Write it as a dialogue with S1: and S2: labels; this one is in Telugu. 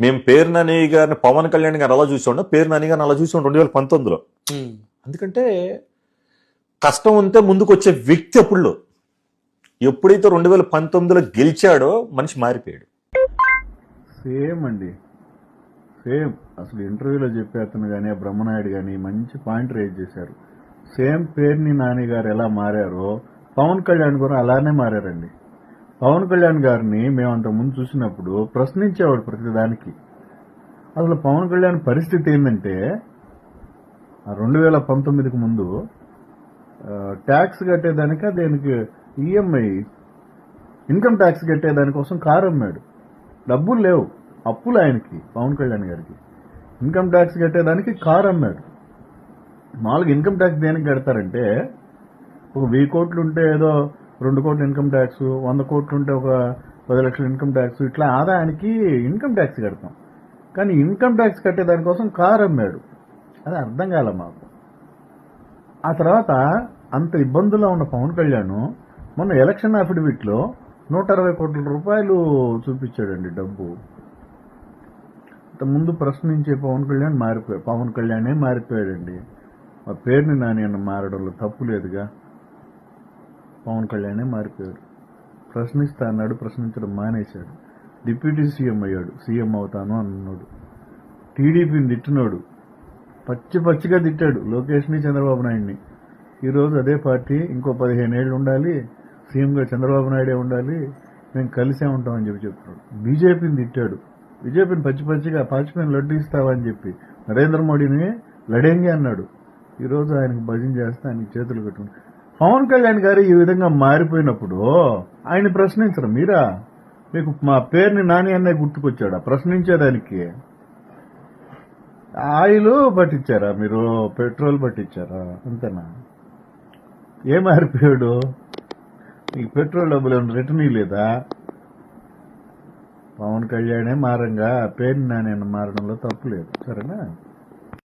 S1: మేము పేరు నాని గారిని పవన్ కళ్యాణ్ గారు అలా చూసి ఉండం పేరు నాని గారిని అలా చూసి ఉండం రెండు వేల పంతొమ్మిదిలో. ఎందుకంటే కష్టం ఉంటే ముందుకు వచ్చే వ్యక్తి అప్పుడు ఎప్పుడైతే రెండు వేల పంతొమ్మిదిలో గెలిచాడో మనిషి మారిపోయాడు.
S2: సేమ్ అండి. సేమ్. అసలు ఇంటర్వ్యూలో చెప్పే అతను కానీ ఆ బ్రహ్మనాయుడు కానీ మంచి పాయింట్ రేజ్ చేశారు. సేమ్ పేరుని నాని గారు ఎలా మారారో పవన్ కళ్యాణ్ కూడా అలానే మారారండి. పవన్ కళ్యాణ్ గారిని మేము అంతకుముందు చూసినప్పుడు ప్రశ్నించేవాడు ప్రతిదానికి. అసలు పవన్ కళ్యాణ్ పరిస్థితి ఏంటంటే రెండు వేల పంతొమ్మిదికి ముందు ట్యాక్స్ కట్టేదానిక దేనికి ఈఎంఐ ఇన్కమ్ ట్యాక్స్ కట్టేదానికోసం కారు అమ్మాడు. డబ్బులు లేవు అప్పులు ఆయనకి పవన్ కళ్యాణ్ గారికి. ఇన్కమ్ ట్యాక్స్ కట్టేదానికి కారు అమ్మాడు. మామూలుగా ఇన్కమ్ ట్యాక్స్ దేనికి కడతారంటే ఒక వెయ్యి కోట్లు ఉంటే ఏదో రెండు కోట్ల ఇన్కమ్ ట్యాక్స్ వంద కోట్లు ఉంటే ఒక పది లక్షల ఇన్కమ్ ట్యాక్స్ ఇట్లా ఆదాయానికి ఇన్కమ్ ట్యాక్స్ కడతాం. కానీ ఇన్కమ్ ట్యాక్స్ కట్టేదానికోసం కారు అమ్మాడు. అది అర్థం కాల మాకు. ఆ తర్వాత అంత ఇబ్బందుల్లో ఉన్న పవన్ కళ్యాణ్ మొన్న ఎలక్షన్ అఫిడవిట్లో నూట అరవై కోట్ల రూపాయలు చూపించాడండి డబ్బు. ముందు ప్రశ్నించే పవన్ కళ్యాణ్ మారిపోయాడు పవన్ కళ్యాణే మారిపోయాడండి. మా పేరుని నాని అన్న మారడంలో తప్పు లేదుగా. పవన్ కళ్యాణే మారిపోయాడు. ప్రశ్నిస్తా అన్నాడు ప్రశ్నించడం మానేశాడు. డిప్యూటీ సీఎం అయ్యాడు. సీఎం అవుతాను అన్నాడు. టీడీపీని తిట్టినాడు. పచ్చి పచ్చిగా తిట్టాడు లోకేష్ని చంద్రబాబు నాయుడిని. ఈరోజు అదే పార్టీ ఇంకో పదిహేను ఏళ్ళు ఉండాలి సీఎంగా చంద్రబాబు నాయుడే ఉండాలి మేము కలిసే ఉంటామని చెప్పి చెప్తున్నాడు. బీజేపీని తిట్టాడు. బీజేపీని పచ్చి పచ్చిగా పాచిపోయిన లడ్డు ఇస్తావని చెప్పి నరేంద్ర మోడీని లడేంగి అన్నాడు. ఈరోజు ఆయనకు భజన చేస్తే ఆయనకి చేతులు కట్టుకుని పవన్ కళ్యాణ్ గారు ఈ విధంగా మారిపోయినప్పుడు ఆయన ప్రశ్నించరు మీరా? మీకు మా పేరుని నాని అన్నయ్య గుర్తుకొచ్చాడా? ప్రశ్నించేదానికి? ఆయిల్ పట్టించారా మీరు? పెట్రోల్ పట్టించారా? అంతేనా? ఏ మారిపోయాడు? మీకు పెట్రోల్ డబ్బులు ఏమైనా రిటర్న్ లేదా పవన్ కళ్యాణే మారంగా పేరుని నాని అన్న మారడంలో తప్పు లేదు. సరేనా?